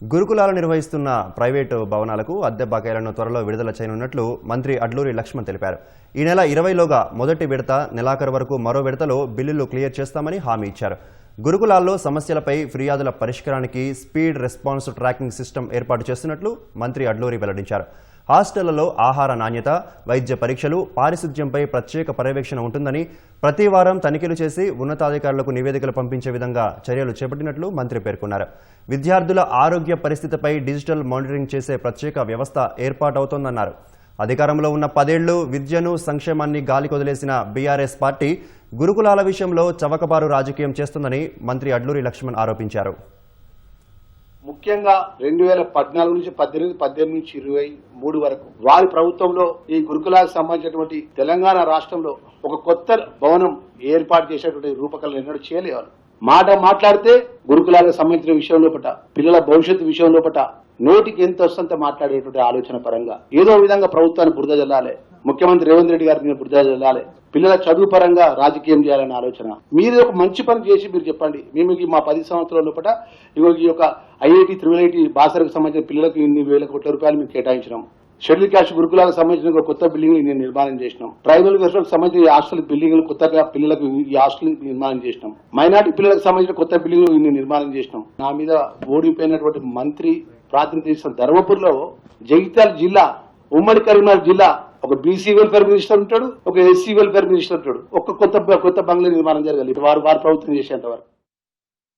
గురుకులాలు నిర్వహిస్తున్న ప్రైవేటు భవనాలకు అద్దె బకాయిలను త్వరలో విడుదల చేయనున్నట్లు మంత్రి అడ్లూరి లక్ష్మణ్ తెలిపారు. ఈ నెల ఇరవైలోగా మొదటి విడత నెలాఖరు వరకు మరో విడతలో బిల్లులు క్లియర్ చేస్తామని హామీ ఇచ్చారు. గురుకులాల్లో సమస్యలపై ఫిర్యాదుల పరిష్కారానికి స్పీడ్ రెస్పాన్స్ ట్రాకింగ్ సిస్టమ్ ఏర్పాటు చేస్తున్నట్లు మంత్రి అడ్లూరి వెల్లడించారు. హాస్టళ్ళలో ఆహార నాణ్యత వైద్య పరీక్షలు పారిశుధ్యంపై ప్రత్యేక పర్యవేక్షణ ఉంటుందని ప్రతి వారం తనిఖీలు చేసి ఉన్నతాధికారులకు నివేదికలు పంపించే విధంగా చర్యలు చేపట్టినట్లు మంత్రి పేర్కొన్నారు. విద్యార్థుల ఆరోగ్య పరిస్థితిపై డిజిటల్ మానిటరింగ్ చేసే ప్రత్యేక వ్యవస్థ ఏర్పాటవుతోందన్నారు. అధికారంలో ఉన్న పదేళ్ళు విద్యను సంక్షేమాన్ని గాలికొదిలేసిన బీఆర్ఎస్ పార్టీ గురుకులాల విషయంలో చవకబారు రాజకీయం చేస్తుందని మంత్రి అడ్లూరి లక్ష్మణ్ ఆరోపించారు. ముఖ్యంగా రెండు వేల పద్నాలుగు నుంచి పద్దెనిమిది పద్దెనిమిది నుంచి ఇరవై మూడు వరకు వారి ప్రభుత్వంలో ఈ గురుకులాలకు సంబంధించినటువంటి తెలంగాణ రాష్ట్రంలో ఒక కొత్త భవనం ఏర్పాటు చేసేటువంటి రూపకల్పన ఎన్నడూ చేయలేవారు మాట మాట్లాడితే గురుకులాలకు సంబంధించిన విషయం లోపట పిల్లల భవిష్యత్తు విషయం లోపట నోటికి ఎంత వస్తుందో మాట్లాడేటువంటి ఆలోచన పరంగా ఏదో విధంగా ప్రభుత్వాన్ని బురద జల్లాలి. ముఖ్యమంత్రి రేవంత్ రెడ్డి గారి మీద బురద జల్లాలి. పిల్లల చదువు పరంగా రాజకీయం చేయాలనే ఆలోచన. మీరు ఒక మంచి పని చేసి మీరు చెప్పండి. మేము ఈ మా పది సంవత్సరాల లోపల ఇగో ఈ యొక్క ఐఐటి త్రిబుల్ ఐటి బాసరకు సంబంధించిన పిల్లలకు ఇన్ని వేల కోట్ల రూపాయలు మేము కేటాయించినాం. షెడ్యూల్ క్యాస్ట్ గురుకులాలకు సంబంధించిన ఒక కొత్త బిల్డింగ్ నేను నిర్మాణం చేసినాం. ట్రైబల్ వర్షాలకు సంబంధించిన ఈ హాస్టల్ బిల్డింగ్లు కొత్తగా పిల్లలకు ఈ హాస్టల్ నిర్మాణం చేసినాం. మైనార్టీ పిల్లలకు సంబంధించిన కొత్త బిల్డింగ్లు నేను నిర్మాణం చేసినాం. నా మీద ఓడిపోయినటువంటి మంత్రి ప్రాతినిధ్యం ధర్మపురిలో జగిత్యాల జిల్లా ఉమ్మడి కరీంనగర్ జిల్లా ఒక బీసీ వెల్ఫేర్ మినిస్టర్ ఉంటాడు ఒక ఎస్సీ వెల్ఫేర్ మినిస్టర్ ఉంటాడు. ఒక కొత్త కొత్త బంగ్లా నిర్మాణం జరగాలి. వారు వారు ప్రభుత్వం చేసేంత వరకు.